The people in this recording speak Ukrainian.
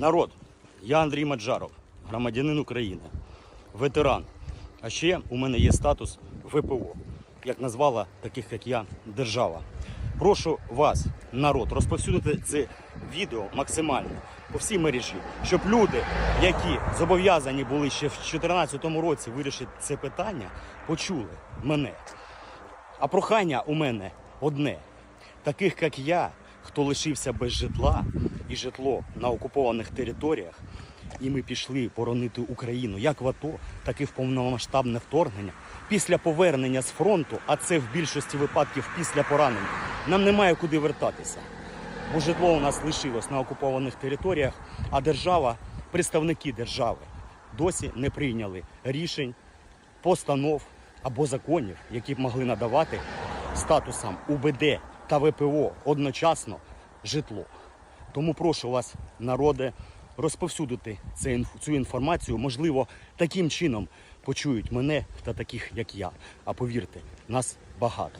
Народ, я Андрій Маджаров, громадянин України, ветеран. А ще у мене є статус ВПО, як назвала таких як я держава. Прошу вас, народ, розповсюдити це відео максимально по всій мережі, щоб люди, які зобов'язані були ще в 2014 році вирішити це питання, почули мене. А прохання у мене одне: таких як я, хто лишився без житла і житло на окупованих територіях, і ми пішли боронити Україну як в АТО, так і в повномасштабне вторгнення. Після повернення з фронту, а це в більшості випадків після поранень, нам немає куди вертатися. Бо житло у нас лишилось на окупованих територіях, а держава, представники держави, досі не прийняли рішень постанов або законів, які б могли надавати статусам УБД та ВПО одночасно житло. Тому прошу вас, народи, розповсюдити цю інформацію. Можливо, таким чином почують мене та таких, як я. А повірте, нас багато.